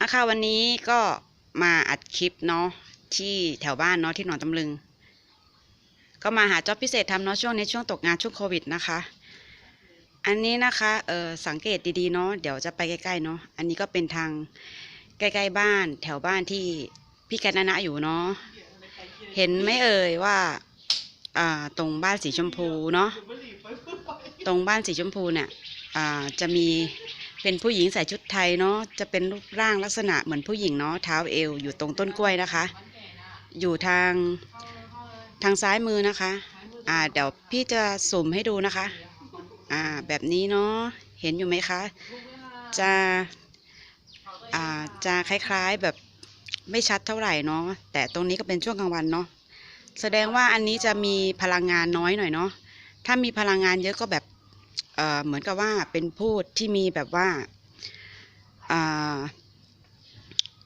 อะค่ะวันนี้ก็มาอัดคลิปเนาะที่แถวบ้านเนาะที่หนองตำลึง ก็มาหาจ็อบพิเศษทำเนาะช่วงนี้ช่วงตกงานช่วงโควิดนะคะ อันนี้นะคะเออสังเกตดีๆเนาะเดี๋ยวจะไปใกล้ๆเนาะอันนี้ก็เป็นทางใกล้ๆบ้าน แถวบ้านที่พี่แคทนานะอยู่เนาะเห็นไหมเอ่ยว่าอ่าตรงบ้านสีชมพูเนาะตรงบ้านสีชมพูเนี่ยอ่าจะมี เป็นผู้หญิงใส่ชุดไทยเนาะจะเป็นรูปร่างลักษณะเหมือนผู้หญิงเนาะเท้าเอวอยู่ตรงต้นกล้วยนะคะ อยู่ทางทางซ้ายมือนะคะ อ่าเดี๋ยวพี่จะสุ่มให้ดูนะคะ อ่าแบบนี้เนาะเห็นอยู่ไหมคะ จะอ่าจะคล้ายๆแบบไม่ชัดเท่าไหร่เนาะแต่ตรงนี้ก็เป็นช่วงกลางวันเนาะแสดงว่าอันนี้จะมีพลังงานน้อยหน่อยเนาะถ้ามีพลังงานเยอะก็แบบ เหมือนกับว่าเป็นพูดที่มีแบบว่า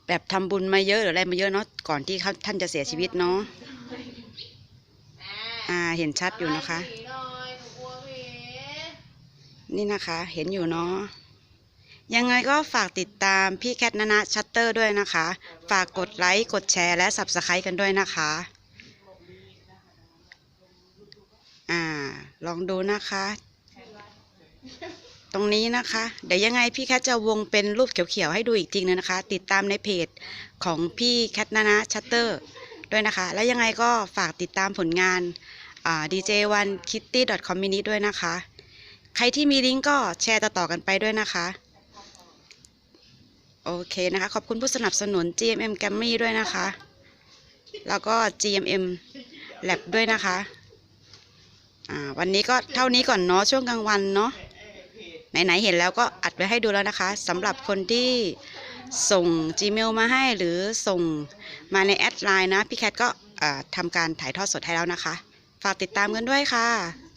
แบบทำบุญมาเยอะหรืออะไรมาเยอะเนาะก่อนที่เขาท่านจะเสียชีวิตเนาะอ่าเห็นชัดอยู่นะคะ นี่นะคะเห็นอยู่เนาะยังไงก็ฝากติดตามพี่แคทนานะชัตเตอร์ด้วยนะคะ ฝากกดไลค์กดแชร์และ Subscribe กันด้วยนะคะอ่าลองดูนะคะ ตรงนี้นะคะ เดี๋ยวยังไงพี่แคทจะวงเป็นรูปเขียวๆให้ดูอีกทีนึงนะคะ ติดตามในเพจของพี่แคทนานะชัตเตอร์ด้วยนะคะ แล้วยังไงก็ฝากติดตามผลงานอ่า dj1kitty.com mini ด้วยนะคะ ใครที่มีลิงก์ก็แชร์ต่อๆกันไปด้วยนะคะ โอเคนะคะ ขอบคุณผู้สนับสนุน GMM g a m m y ด้วยนะคะ แล้วก็ GMM Lab ด้วยนะคะ วันนี้ก็เท่านี้ก่อนเนาะช่วงกลางวันเนาะ ไหนๆเห็นแล้วก็อัดไว้ให้ดูแล้วนะคะสำหรับคนที่ส่ง Gmail มาให้หรือส่งมาในแอดไลน์นะ พี่แคทก็ทำการถ่ายทอดสดให้แล้วนะคะ ฝากติดตามกันด้วยค่ะ